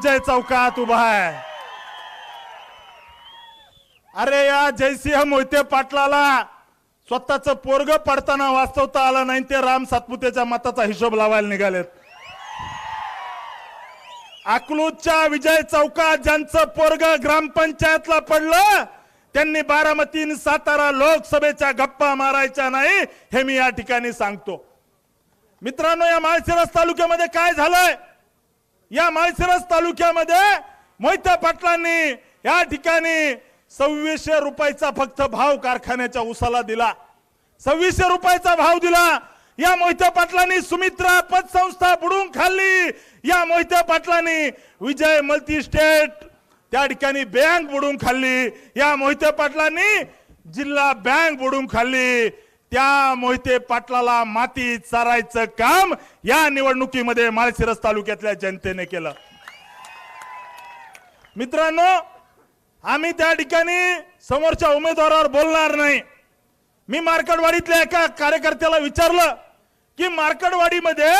विजय चौकात उभा आहे. अरे या जयसिंह मोहिते पाटलाला स्वतःच पोरग पडताना वाचवता आलं नाही ते राम सातपुतेच्या मताचा हिशोब लावायला निघालेत. अकलूजच्या विजय चौकात ज्यांचं पोरग ग्रामपंचायतला पडलं त्यांनी बारामती सातारा लोकसभेच्या गप्पा मारायच्या नाही हे मी या ठिकाणी सांगतो. मित्रांनो या माळशिरस तालुक्यामध्ये काय झालंय? या माळशिरस तालुक्यामध्ये मोहिते पाटलांनी या ठिकाणी सव्वीसशे रुपयाचा फक्त भाव कारखान्याच्या उसाला दिला. सव्वीसशे रुपयाचा भाव दिला. या मोहिते पाटलांनी सुमित्रा पतसंस्था बुडून खाल्ली. या मोहिते पाटलांनी विजय मल्टी स्टेट त्या ठिकाणी बँक बुडून खाल्ली. या मोहिते पाटलांनी जिल्हा बँक बुडून खाल्ली. त्या मोहिते पाटलाला माती चारायचं काम या निवडणुकीमध्ये माळशिरस तालुक्यातल्या जनतेने केलं. मित्रांनो आम्ही त्या ठिकाणी समोरच्या उमेदवारावर बोलणार नाही. मी मार्कडवाडीतल्या एका कार्यकर्त्याला विचारलं की मार्कडवाडीमध्ये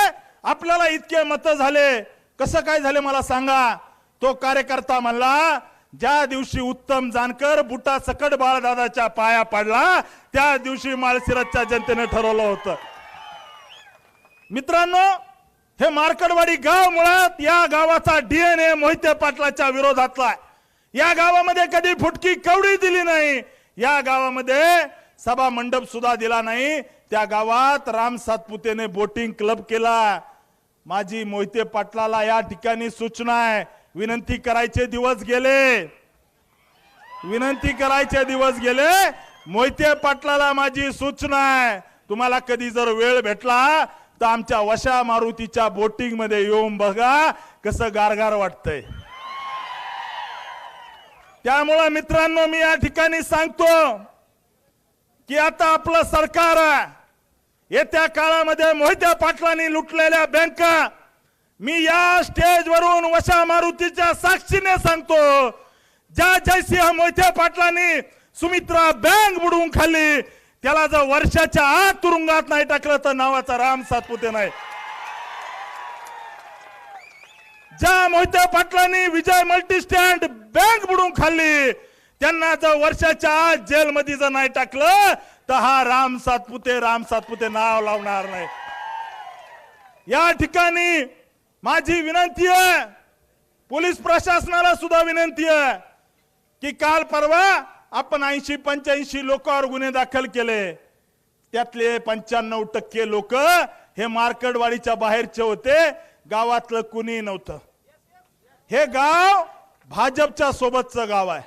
आपल्याला इतके मत झाले कसं काय झाले मला सांगा. तो कार्यकर्ता म्हणला ज्या दिवशी उत्तम जानकर बुटा सकट बाळदादाच्या पाया पडला त्या दिवशी माळशिरसच्या जनतेने ठरवलं होतं. मित्रांनो हे मार्कडवाडी गाव मुळात या गावाचा डीएनए मोहिते पाटलाच्या विरोधातला या गावामध्ये कधी फुटकी कवडी दिली नाही या गावामध्ये सभा मंडप सुद्धा दिला नाही त्या गावात राम सातपुतेने बोटिंग क्लब केला. माझी मोहिते पाटलाला या ठिकाणी सूचना आहे विनंती करायचे दिवस गेले. विनंती करायचे दिवस गेले. मोहिते पाटलाला माझी सूचना आहे. तुम्हाला कधी जर वेळ भेटला तर आमच्या वशा मारुतीच्या बोटिंगमध्ये येऊन बघा कसं गारगार वाटतंय. त्यामुळं मित्रांनो मी या ठिकाणी सांगतो की आता आपलं सरकार येत्या काळामध्ये मोहिते पाटलांनी लुटलेल्या बँका मी या स्टेजवरून वशा मारुतीच्या साक्षीने सांगतो ज्या जयसिंह मोहिते पाटलांनी सुमित्रा बँक बुडवून खाल्ली त्याला जर वर्षाच्या आत तुरुंगात नाही टाकलं तर नावाचा राम सातपुते नाही. ज्या मोहिते पाटलांनी विजय मल्टी स्टँड बँक बुडून खाल्ली त्यांना जर वर्षाच्या आत जेलमध्ये जर नाही टाकलं तर हा राम सातपुते राम सातपुते नाव लावणार नाही. या ठिकाणी माझी विनंती आहे पोलीस प्रशासनाला सुद्धा विनंती आहे की काल परवा आपण ऐंशी पंच्याऐंशी लोकांवर गुन्हे दाखल केले. त्यातले पंच्याण्णव टक्के लोक हे मार्कडवाडीच्या बाहेरचे होते गावातलं कुणी नव्हतं. हे गाव भाजपच्या सोबतचं गाव आहे.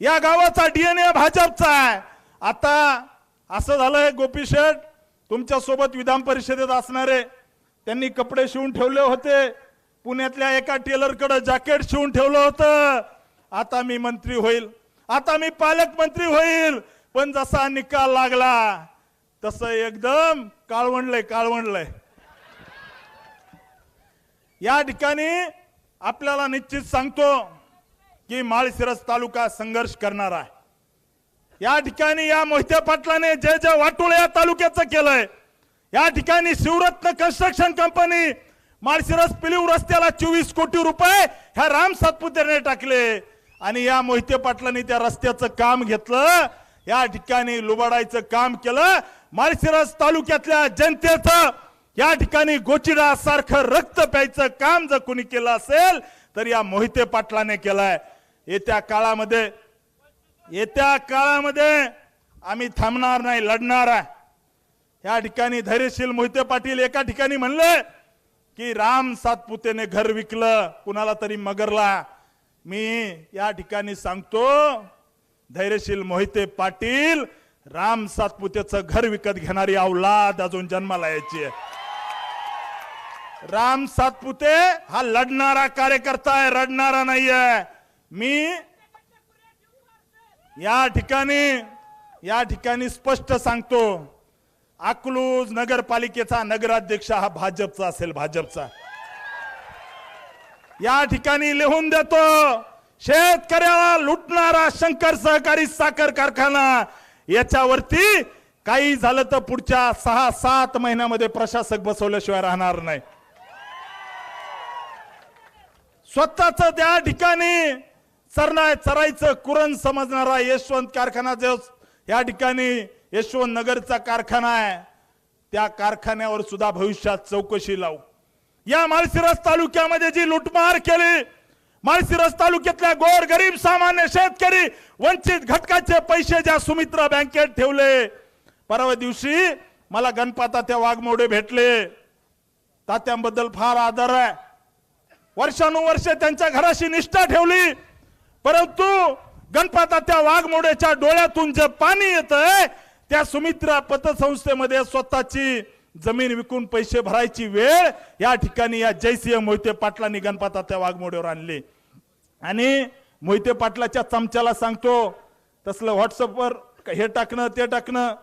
या गावाचा डीएनए भाजपचा आहे. आता असं झालंय गोपी शेठ तुमच्यासोबत विधान परिषदेत असणारे त्यांनी कपडे शिवून ठेवले होते. पुण्यातल्या एका टेलरकडे जॅकेट शिवून ठेवलं होतं. आता मी मंत्री होईल. आता मी पालकमंत्री होईल. पण जसा निकाल लागला तसं एकदम काळवंडलंय काळवंडलंय. या ठिकाणी आपल्याला निश्चित सांगतो की माळशिरस तालुका संघर्ष करणार आहे. या ठिकाणी या मोहित्या पाटलाने जे जे वाटोळ या तालुक्याचं केलंय या ठिकाणी शिवरत्न कन्स्ट्रक्शन कंपनी माळशिरस पिलीव रस्त्याला चोवीस कोटी रुपये ह्या राम सातपुतेने टाकले. आणि या मोहिते पाटलांनी त्या रस्त्याचं काम घेतलं. या ठिकाणी लुबाडायचं काम केलं. माळशिरस तालुक्यातल्या जनतेचं या ठिकाणी गोचिडा सारखं रक्त प्यायचं काम जर कोणी केलं असेल तर या मोहिते पाटलाने केलंय. येत्या काळामध्ये येत्या काळामध्ये आम्ही थांबणार नाही लढणार आहे. या ठिकाणी धैर्यशील मोहिते पाटील एका ठिकाणी म्हणले की राम सातपुतेने घर विकलं कुणाला तरी मगरला. मी या ठिकाणी सांगतो धैर्यशील मोहिते पाटील राम सातपुतेचं घर विकत घेणारी अवलाद अजून जन्माला यायची राम सातपुते हा लढणारा कार्यकर्ता आहे रडणारा नाहीये. मी या ठिकाणी या ठिकाणी स्पष्ट सांगतो अकलूज नगरपालिकेचा नगराध्यक्ष हा भाजपचा असेल भाजपचा. या ठिकाणी लिहून देतो शेतकऱ्याला लुटणारा शंकर सहकारी साखर कारखाना. याच्यावरती काही झालं तर पुढच्या सहा सात महिन्यामध्ये प्रशासक बसवल्याशिवाय राहणार नाही. स्वतःच त्या ठिकाणी चरणाय चरायचं कुरण समजणारा यशवंत कारखाना जो या ठिकाणी यशवंत नगरचा कारखाना आहे. त्या कारखान्यावर सुद्धा भविष्यात चौकशी लावू. या माळशिरस तालुक्यामध्ये जी लुटमार केली माळशिरस तालुक्यातल्या गोर गरीब सामान्य शेतकरी वंचित घटकाचे पैसे ज्या सुमित्रा बँकेत ठेवले परवा दिवशी मला गणपाता त्या वाघमोडे भेटले. तात्यांबद्दल फार आदर आहे. वर्षानुवर्ष त्यांच्या घराशी निष्ठा ठेवली परंतु गणपाता त्या वाघमोड्याच्या डोळ्यातून जे पाणी येत त्या सुमित्रा पतसंस्थेमध्ये स्वतःची जमीन विकून पैसे भरायची वेळ या ठिकाणी या जयसिंह मोहिते पाटलांनी गणपताच्या वाघमोड्यावर आणली. आणि मोहिते पाटलाच्या चमच्याला सांगतो तसलं व्हॉट्सअपवर हे टाकणं ते टाकणं.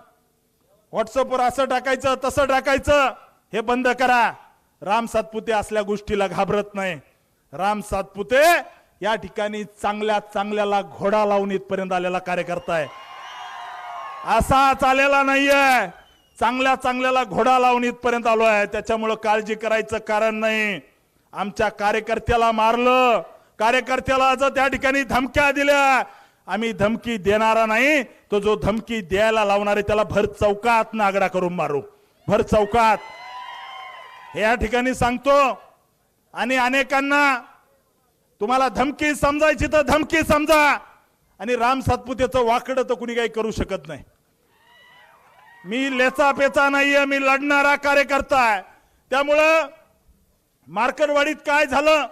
व्हॉट्सअपवर असं टाकायचं तसं टाकायचं. हे बंद करा. राम सातपुते असल्या गोष्टीला घाबरत नाही. राम सातपुते या ठिकाणी चांगल्या चांगल्याला घोडा लावून इथपर्यंत आलेला कार्यकर्ता आहे. असा चालेला नाहीये. चांगल्या चांगल्याला घोडा लावून इथपर्यंत आलो आहे त्याच्यामुळं काळजी करायचं कारण नाही. आमच्या कार्यकर्त्याला मारलं. कार्यकर्त्याला जर त्या ठिकाणी धमक्या दिल्या. आम्ही धमकी देणारा नाही. तो जो धमकी द्यायला लावणार आहे त्याला भर चौकात नागडा करून मारू. भर चौकात. हे या ठिकाणी सांगतो. आणि अनेकांना तुम्हाला धमकी समजायची तर धमकी समजा. आणि राम सातपुतेचं वाकडं तर कुणी काही करू शकत नाही. मी लेचा पेचा नाहीये मी लढणारा कार्यकर्ता आहे. त्यामुळं मार्केटवाडीत काय झालं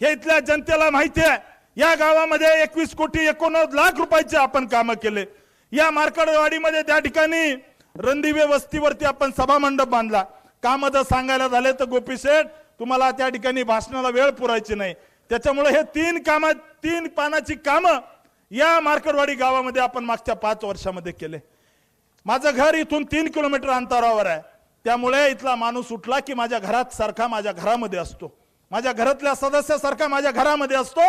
हे इथल्या जनतेला माहिती आहे. या गावामध्ये एकवीस कोटी एकोणनव्वद लाख रुपयाचे आपण कामं केले. या मार्केटवाडीमध्ये त्या ठिकाणी रणदिवे वस्तीवरती आपण सभामंडप बांधला. काम जर सांगायला झाले तर गोपी शेठ तुम्हाला त्या ठिकाणी भाषणाला वेळ पुरायची नाही. त्याच्यामुळे हे तीन कामा तीन पानाची कामं या मार्केटवाडी गावामध्ये आपण मागच्या पाच वर्षामध्ये केले. माझं घर इथून तीन किलोमीटर अंतरावर आहे. त्यामुळे इथला माणूस उठला की माझ्या घरात सारखा माझ्या घरामध्ये असतो. माझ्या घरातल्या सदस्यासारखा माझ्या घरामध्ये असतो.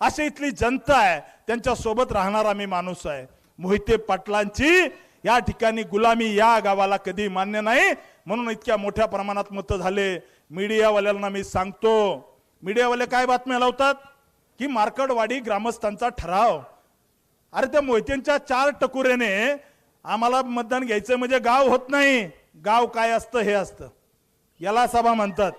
अशी इथली जनता आहे. त्यांच्यासोबत राहणारा मी माणूस आहे. मोहिते पाटलांची या ठिकाणी गुलामी या गावाला कधी मान्य नाही. म्हणून इतक्या मोठ्या प्रमाणात मतं झाले. मीडियावाल्यांना मी सांगतो. मीडियावाले काय बातम्या लावतात? की मार्कडवाडी ग्रामस्थांचा ठराव. अरे त्या मोहित्यांच्या चार टकुरेने आम्हाला मतदान घ्यायचं म्हणजे गाव होत नाही. गाव काय असतं हे असतं. याला सभा म्हणतात.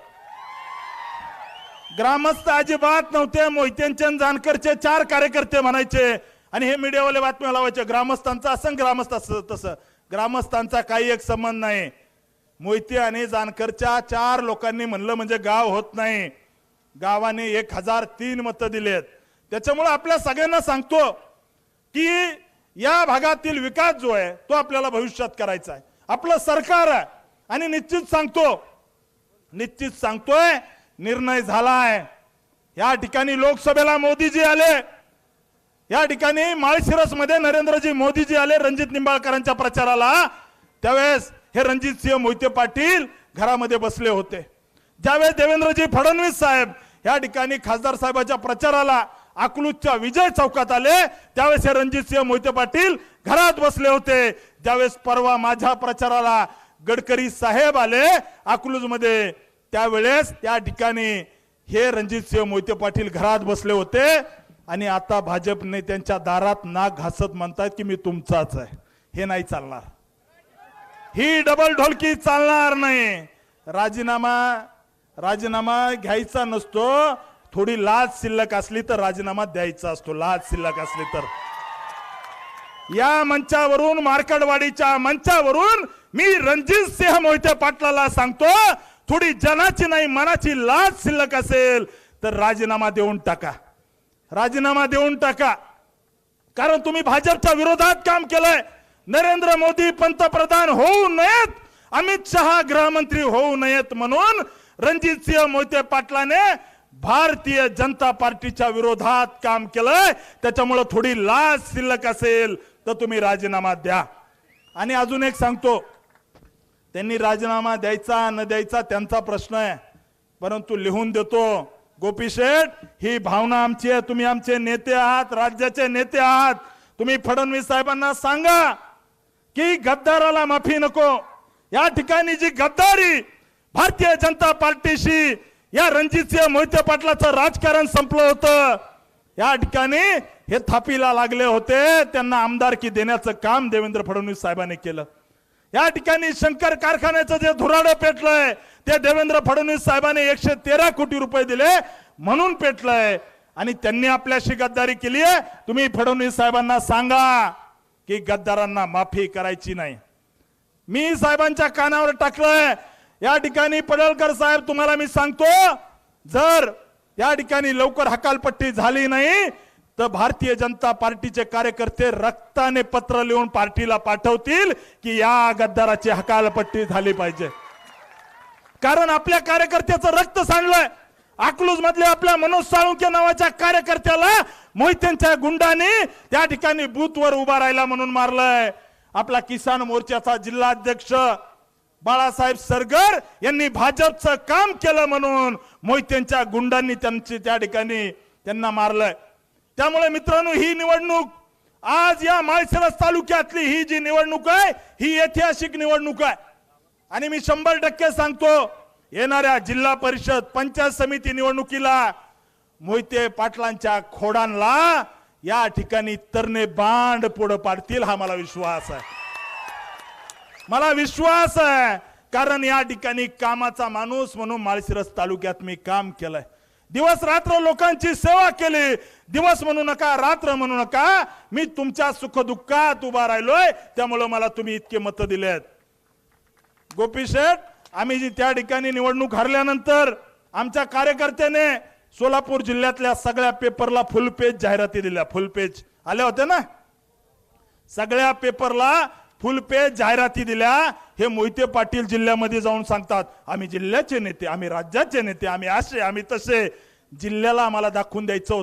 ग्रामस्थ अजिबात नव्हते. मोहित्यांचे जानकरचे चार कार्यकर्ते म्हणायचे. आणि हे मीडियावाले बातम्या लावायचे. ग्रामस्थांचा असं ग्रामस्थ असं तसं. ग्रामस्थांचा काही एक संबंध नाही. मोहिते आणि जानकरच्या चार लोकांनी म्हणलं म्हणजे गाव होत नाही. गावाने एक हजार तीन मतं दिलेत. त्याच्यामुळे आपल्या सगळ्यांना सांगतो की या भागातील विकास जो आहे तो आपल्याला भविष्यात करायचा आहे. आपलं सरकार आहे. आणि निश्चित सांगतो निश्चित सांगतोय निर्णय झाला आहे या ठिकाणी लोकसभेला मोदीजी आले. या ठिकाणी माळशिरसमध्ये नरेंद्रजी मोदीजी आले रणजित निंबाळकरांच्या प्रचाराला. त्यावेळेस हे रणजित सिंह मोहिते पाटील घरामध्ये बसले होते. ज्यावेळेस देवेंद्रजी फडणवीस साहेब या ठिकाणी खासदार साहेबाच्या प्रचाराला अकलूजच्या विजय चौकात आले. त्यावेळेस हे रणजित सिंह मोहिते पाटील घरात बसले होते. ज्यावेळेस परवा माझ्या प्रचाराला गडकरी साहेब आले. अकलूजमध्ये त्यावेळेस त्या ठिकाणी हे रणजित सिंह मोहिते पाटील घरात बसले होते. आणि आता भाजप नेत्यांच्या दारात नाक घासत म्हणतात की मी तुमचाच आहे. हे नाही चालणार. ही डबल ढोलकी चालणार नाही. राजीनामा राजीनामा घ्यायचा नसतो. थोडी लाज शिल्लक असली तर राजीनामा द्यायचा असतो. लाज शिल्लक असली तर. या मंचावरून मार्कडवाडीच्या मंचावरून मी रणजित सिंह मोहिते पाटलाला सांगतो थोडी जनाची नाही मनाची लाज शिल्लक असेल तर राजीनामा देऊन टाका. राजीनामा देऊन टाका. कारण तुम्ही भाजपच्या विरोधात काम केलंय. नरेंद्र मोदी पंतप्रधान होऊ नयेत अमित शहा गृहमंत्री होऊ नयेत म्हणून रणजित सिंह मोहिते पाटलाने भारतीय जनता पार्टीच्या विरोधात काम केलंय. त्याच्यामुळं थोडी लाज शिल्लक असेल तर तुम्ही राजीनामा द्या. आणि अजून एक सांगतो त्यांनी राजीनामा द्यायचा न द्यायचा त्यांचा प्रश्न आहे. परंतु लिहून देतो गोपी शेठ ही भावना आमची आहे. तुम्ही आमचे नेते आहात राज्याचे नेते आहात. तुम्ही फडणवीस साहेबांना सांगा की गद्दाराला माफी नको. या ठिकाणी जी गद्दारी भारतीय जनता पार्टीशी या रणजितसिंह मोहिते पाटलाचं राजकारण संपलं होतं. या ठिकाणी हे थापीला लागले होते. त्यांना आमदारकी देण्याचं काम देवेंद्र फडणवीस साहेबांनी केलं. या ठिकाणी शंकर कारखान्याचं जे धुराडं पेटलंय ते देवेंद्र फडणवीस साहेबांनी एकशे तेरा कोटी रुपये दिले म्हणून पेटलंय. आणि त्यांनी आपल्याशी गद्दारी केली आहे. तुम्ही फडणवीस साहेबांना सांगा की गद्दारांना माफी करायची नाही. मी साहेबांच्या कानावर टाकलंय. या ठिकाणी पडळकर साहेब तुम्हाला मी सांगतो जर या ठिकाणी लवकर हकालपट्टी झाली नाही तर भारतीय जनता पार्टीचे कार्यकर्ते रक्ताने पत्र लिहून पार्टीला पाठवतील की या गद्दाराची हकालपट्टी झाली पाहिजे. कारण आपल्या कार्यकर्त्याचं रक्त सांडलंय. अकलूज मधल्या आपल्या मनोज साळुंके नावाच्या कार्यकर्त्याला मोहित्यांच्या गुंडाने त्या ठिकाणी बूथवर उभा राहिला म्हणून मारलंय. आपला किसान मोर्चाचा जिल्हाध्यक्ष बाळासाहेब सरगर यांनी भाजपचं काम केलं म्हणून मोहित्यांच्या गुंडांनी त्यांची त्या ठिकाणी त्यांना मारलंय. त्यामुळे मित्रांनो ही निवडणूक आज या माळशिरस तालुक्यातली ही जी निवडणूक आहे ही ऐतिहासिक निवडणूक आहे. आणि मी शंभर टक्के सांगतो येणाऱ्या जिल्हा परिषद पंचायत समिती निवडणुकीला मोहिते पाटलांच्या खोडांना या ठिकाणी तरणे बांड पुढे पाडतील हा मला विश्वास आहे. मला विश्वास आहे. कारण या ठिकाणी कामाचा माणूस म्हणून माळशिरस तालुक्यात मी काम केलंय. दिवस रात्र लोकांची सेवा केली. दिवस म्हणू नका रात्र म्हणू नका. मी तुमच्या सुखदुःखात उभा राहिलोय. त्यामुळे मला तुम्ही इतके मत दिलेत. गोपी शेठ आम्ही जी त्या ठिकाणी निवडणूक हरल्यानंतर आमच्या कार्यकर्त्याने सोलापूर जिल्ह्यातल्या सगळ्या पेपरला फुल पेज जाहिराती दिल्या. फुल पेज आल्या होत्या ना? सगळ्या पेपरला फुल पेज जाहिराती दिल्या हे मोहिते पाटील जिल्ह्यामध्ये जाऊन सांगतात आम्ही जिल्ह्याचे नेते आम्ही राज्याचे नेते आम्ही असे आम्ही तसे. जिल्ह्याला आम्हाला दाखवून द्यायचं